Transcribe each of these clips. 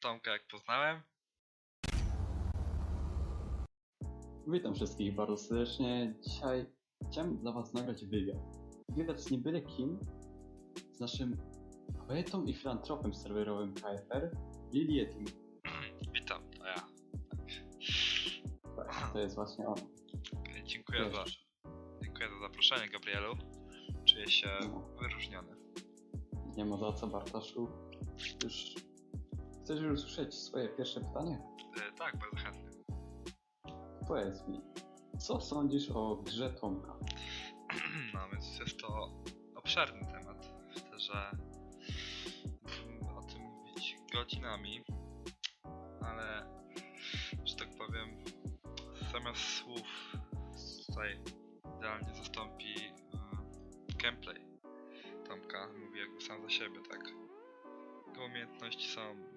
Tomka jak poznałem. Witam wszystkich bardzo serdecznie. Dzisiaj chciałem dla Was nagrać wywiad. Wywiad z nie byle kim, z naszym poetą i filantropem serwerowym KFR, Lilietim. Witam, to ja. Tak, to jest właśnie on. Okej, Dziękuję za, dziękuję za zaproszenie, Gabrielu. Czuję się No. wyróżniony. Nie ma za co, Bartoszu. Już chcesz już usłyszeć swoje pierwsze pytanie? E, tak, bardzo chętnie. Powiedz mi, co sądzisz o grze Tomka? No więc jest to obszerny temat. Myślę, że o tym mówić godzinami, ale że tak powiem, zamiast słów tutaj idealnie zastąpi e, gameplay. Tomka mówi jakby sam za siebie, tak? Jego umiejętności są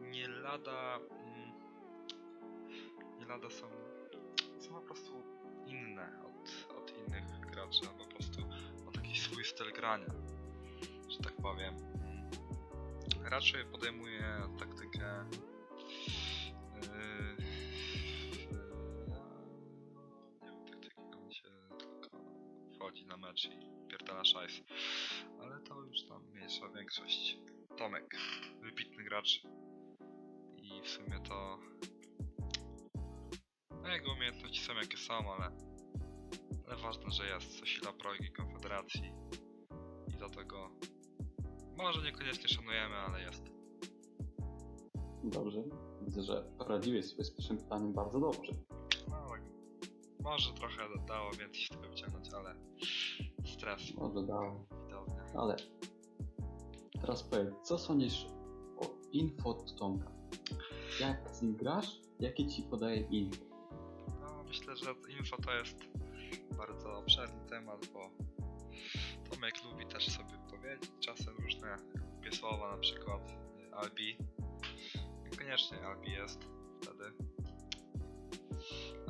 nie lada. mm, Nie lada są. są po prostu inne od, od innych graczy, on po prostu ma taki swój styl grania, że tak powiem. Raczej podejmuje taktykę yy, na mecz i pierdala szajs, ale to już tam mniejsza większość. Tomek, wybitny gracz i w sumie to no jego umiejętności są jakie są, ale ale ważne, że jest co sila progi Konfederacji i dlatego może niekoniecznie szanujemy, ale jest. Dobrze, widzę, że poradziłeś sobie z pierwszym pytaniem bardzo dobrze. No, może trochę dało więcej się tego wyciągnąć, ale stres Może dało. widownia. Ale teraz powiedz, co sądzisz o info Tomka? Jak z nim grasz? Jakie ci podaje info? No, myślę, że info to jest bardzo obszerny temat, bo Tomek lubi też sobie powiedzieć czasem różne głupie słowa, na przykład y, Albi. Niekoniecznie Albi jest wtedy.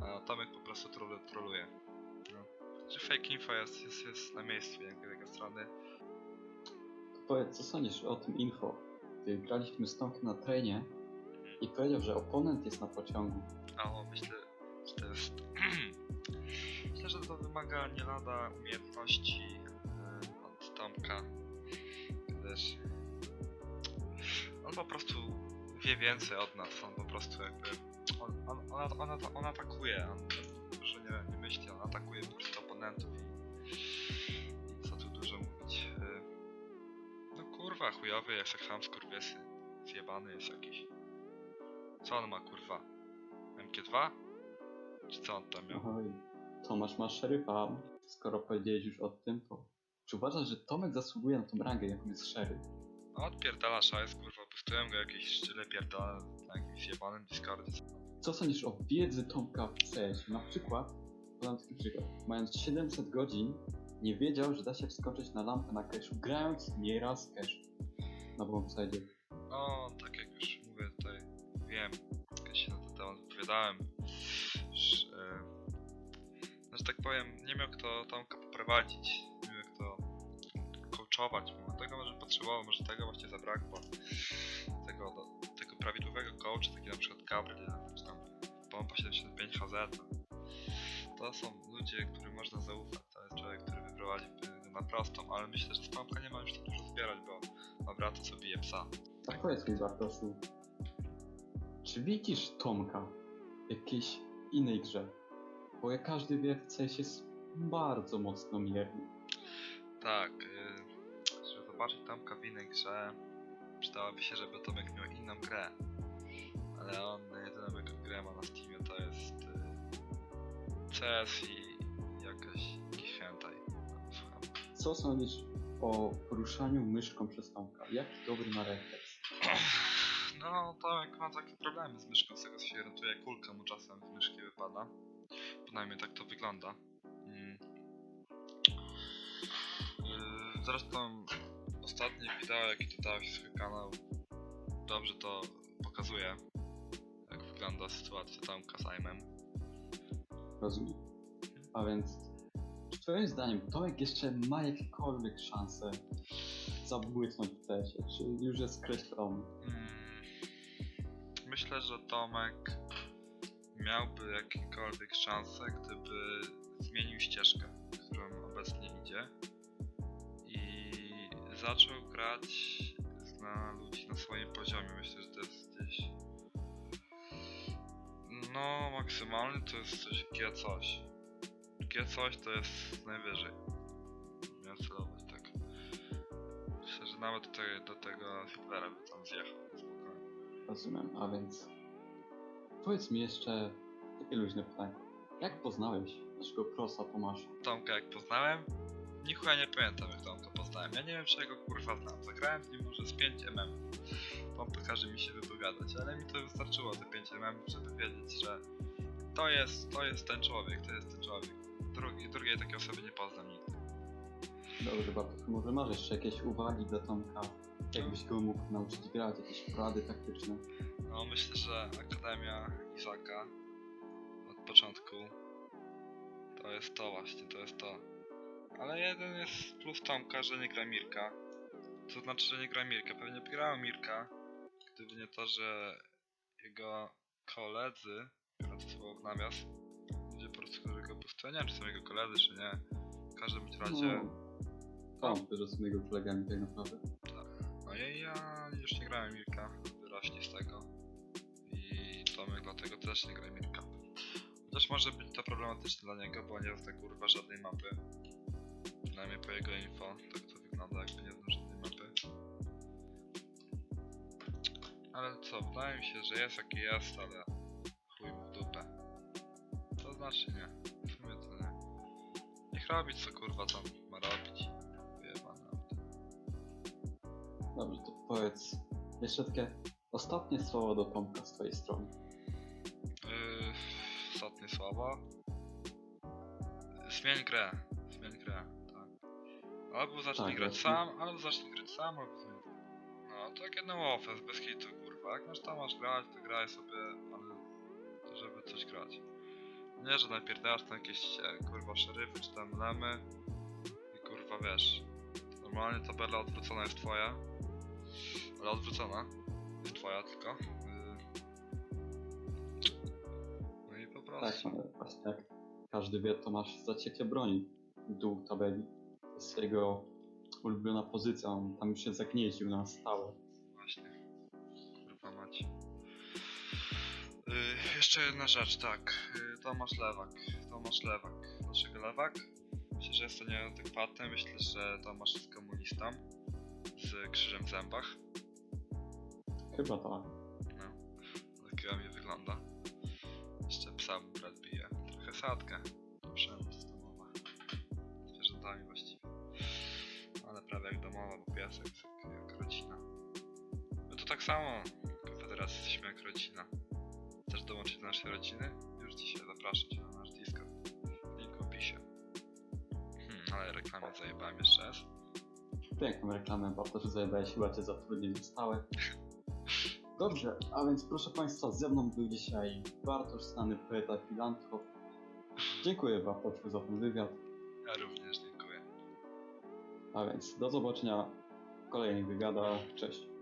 A Tomek po prostu trolu, troluje. No. Że fake info jest, jest, jest na miejscu jego strony. To powiedz, co sądzisz o tym info? Gdy graliśmy z Tomkiem na trenie i powiedział, że oponent jest na pociągu. A o, myślę, że to jest. myślę, że to wymaga nie lada umiejętności e, od Tomka. Gdyż on po prostu wie więcej od nas. On po prostu jakby. On, on, on, on, on atakuje. On dużo nie, nie myśli, on atakuje po prostu oponentów i, i co tu dużo mówić. e, No kurwa, chujowy jest jak sam skurwysy. Zjebany jest jakiś. Co on ma kurwa? MK2? Czy co on tam miał? Oj, Tomasz ma szeryfa. Skoro powiedziałeś już o tym, to czy uważasz, że Tomek zasługuje na tą rangę, jaką jest szeryf? No odpierdala szajs, kurwa, puściłem go jakieś szczyle pierdala na jakimś zjebanym Discordzie. Co sądzisz o wiedzy Tomka w CS? Na przykład, podam taki przykład, mając 700 godzin, nie wiedział, że da się wskoczyć na lampę na cache'u, grając nieraz cache na bombsidzie. No, tak jak już wypowiadałem, że, że tak powiem, nie miał kto Tomka poprowadzić, nie miał kto coachować mu. Tego może potrzebował, może tego właśnie zabrakło. Tego, do, tego prawidłowego coacha, taki na przykład Gabriel, czy tam Pompa 75 HZ. no. To są ludzie, którym można zaufać. To jest człowiek, który wyprowadzi go na prostą, ale myślę, że z Tomka nie ma już tak dużo zbierać, bo ma brata, co bije psa. Tak powiedz mi Bartoszu, czy widzisz Tomka jakiejś innej grze? Bo jak każdy wie, w CS jest bardzo mocno mierny. Tak, y, żeby zobaczyć Tomka w innej grze, przydałoby się, żeby Tomek miał inną grę. Ale on jedyną jaką grę ma na Steamie to jest y, CS i jakaś, jakiś hentai. No. Co sądzisz o poruszaniu myszką przez Tomka? Jaki dobry ma refleks? No, Tomek ma takie problemy z myszką, z tego co się orientuje, kulka mu czasem z myszki wypada. Przynajmniej tak to wygląda. Mm. Yy, Zresztą ostatnie wideo, jakie dodałeś w swój kanał, dobrze to pokazuje, jak wygląda sytuacja Tomka z Aimem. Rozumiem. A więc, czy twoim zdaniem Tomek jeszcze ma jakiekolwiek szanse zabłysnąć w CS-ie? Czy już jest skreślony? Mm. Myślę, że Tomek miałby jakiekolwiek szanse, gdyby zmienił ścieżkę, którą obecnie idzie i zaczął grać na ludzi na swoim poziomie. Myślę, że to jest gdzieś no maksymalny to jest coś G coś. G coś to jest najwyżej. Miał celować tak. Myślę, że nawet do, do tego Silvera by tam zjechał. Rozumiem, a więc... Powiedz mi jeszcze takie luźne pytanie. Jak poznałeś naszego prosa Tomasza? Tomka jak poznałem, nichuja nie pamiętam jak Tomka poznałem. Ja nie wiem czy ja go kurwa znam. Zagrałem z nim może z 5 mm. Pompy każe mi się wypowiadać, ale mi to wystarczyło te 5 mm, żeby wiedzieć, że to jest, to jest ten człowiek, to jest ten człowiek. Drugi, drugiej takiej osoby nie poznam nigdy. Dobrze, Bartosz, może masz jeszcze jakieś uwagi dla Tomka? Jakbyś go mógł nauczyć grać, jakieś porady taktyczne? No myślę, że Akademia Izaka od początku to jest to właśnie, to jest to. Ale jeden jest plus Tomka, że nie gra Mirka. To znaczy, że nie gra Mirka. Pewnie by grał Mirka, gdyby nie to, że jego koledzy, biorąc słowo w nawias, ludzie po prostu, którzy go pustują, nie wiem czy są jego koledzy, czy nie. W każdym razie, No, Tom, że z mojego kolegami tak naprawdę. no i ja już nie grałem Mirka, wyrośnie z tego. I Tomek dlatego też nie gra Mirka. Chociaż może być to problematyczne dla niego, bo nie zna kurwa żadnej mapy. Przynajmniej po jego info, tak to wygląda jakby nie znał żadnej mapy. Ale co, wydaje mi się, że jest jaki jest, ale chuj mu w dupę. To znaczy nie, w sumie to nie. Niech robi co kurwa tam ma robić. Dobrze, to powiedz jeszcze takie ostatnie słowo do Tomka z twojej strony. Yy, ostatnie słowo. Zmień grę. Zmień grę, tak. Albo zacznij Tak, grać właśnie. sam, albo zacznij grać sam, albo zmień. No, to takie no offense, bez hitu, kurwa. Jak masz tam masz grać, to graj sobie, ale to żeby coś grać. Nie, że napierdasz tam jakieś, e, kurwa, szeryfy, czy tam lemy i kurwa, wiesz. Normalnie tabela odwrócona jest twoja, ale odwrócona jest twoja tylko. Yy. No i po Tak, prostu. no, właśnie jak każdy wie, Tomasz zaciekle broni dół tabeli. To jest jego ulubiona pozycja, on tam już się zagnieździł na stałe. Właśnie. Kurwa mać. Yy, jeszcze jedna rzecz, tak. Yy, Tomasz Lewak. Tomasz Lewak. Dlaczego Lewak? Myślę, że jest to nieadekwatne. Myślę, że Tomasz jest komunistą. Z krzyżem w zębach. Chyba tak. No. Takiego mi wygląda. Jeszcze psa brat bije. Trochę sadkę. To przemoc domowa. Z zwierzętami właściwie. Ale prawie jak domowa, bo piesek jak, jak rodzina. No to tak samo. Konfederacja jesteśmy jak rodzina. Chcesz dołączyć do naszej rodziny? Już dzisiaj zapraszam cię na nasz Discord. Ale reklamę zajebałem jeszcze raz. Piękną reklamę, Bartosz, zajebałeś chyba cię zatrudnienie stałe. Dobrze, a więc proszę Państwa, ze mną był dzisiaj Bartosz, znany poeta filantrop. Dziękuję Bartoszu za ten wywiad, Ja również dziękuję. a więc do zobaczenia w kolejnych wywiadach. Cześć.